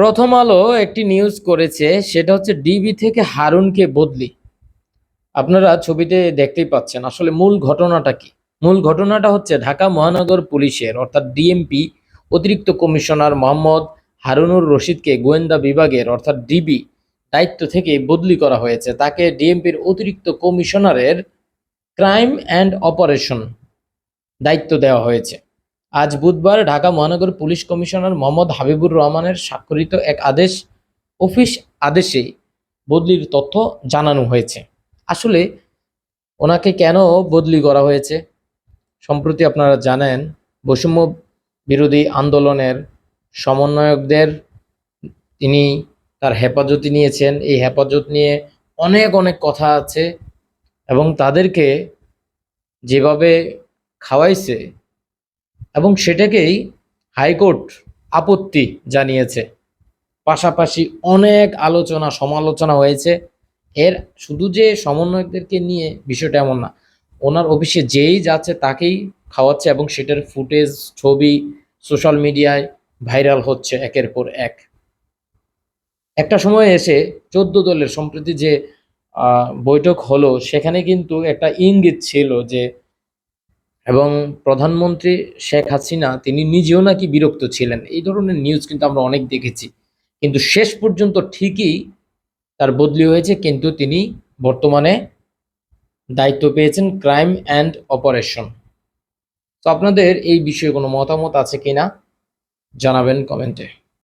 প্রথম আলো একটি নিউজ করেছে, সেটা হচ্ছে ডিবি থেকে হারুনকে বদলি। আপনারা ছবিতে দেখতেই পাচ্ছেন, আসলে মূল ঘটনাটা কি? মূল ঘটনাটা হচ্ছে ঢাকা মহানগর পুলিশের, অর্থাৎ ডিএমপি অতিরিক্ত কমিশনার মোহাম্মদ হারুনুর রশিদকে গোয়েন্দা বিভাগের, অর্থাৎ ডিবি দায়িত্ব থেকে বদলি করা হয়েছে। তাকে ডিএমপির অতিরিক্ত কমিশনারের ক্রাইম অ্যান্ড অপারেশন দায়িত্ব দেওয়া হয়েছে। আজ বুধবার ঢাকা মহানগর পুলিশ কমিশনার মোহাম্মদ হাবিবুর রহমানের স্বাক্ষরিত এক আদেশ, অফিস আদেশে বদলির তথ্য জানানো হয়েছে। আসলে ওনাকে কেন বদলি করা হয়েছে? সম্প্রতি আপনারা জানেন, বৈষম্য বিরোধী আন্দোলনের সমন্বয়কদের তিনি তার হেফাজতি নিয়েছেন। এই হেফাজত নিয়ে অনেক অনেক কথা আছে এবং তাদেরকে যেভাবে খাওয়াইছে এবং সেটাকেই হাইকোর্ট আপত্তি জানিয়েছে। পাশাপাশি অনেক আলোচনা, সমালোচনা হয়েছে। এর শুধু যে সমন্বয়কদেরকে নিয়ে বিষয়টা এমন না, ওনার অফিসে যেই যাচ্ছে তাকেই খাওয়াচ্ছে এবং সেটার ফুটেজ, ছবি সোশ্যাল মিডিয়ায় ভাইরাল হচ্ছে একের পর এক। একটা সময় এসে চোদ্দ দলের সম্প্রতি যে বৈঠক হলো, সেখানে কিন্তু একটা ইঙ্গিত ছিল যে এবং প্রধানমন্ত্রী শেখ হাসিনা, তিনি নিজেও নাকি বিরক্ত ছিলেন। এই ধরনের নিউজ কিন্তু আমরা অনেক দেখেছি। কিন্তু শেষ পর্যন্ত ঠিকই তার বদলি হয়েছে, কিন্তু তিনি বর্তমানে দায়িত্ব পেয়েছেন ক্রাইম অ্যান্ড অপারেশন তো আপনাদের এই বিষয়ে কোনো মতামত আছে কিনা জানাবেন কমেন্টে।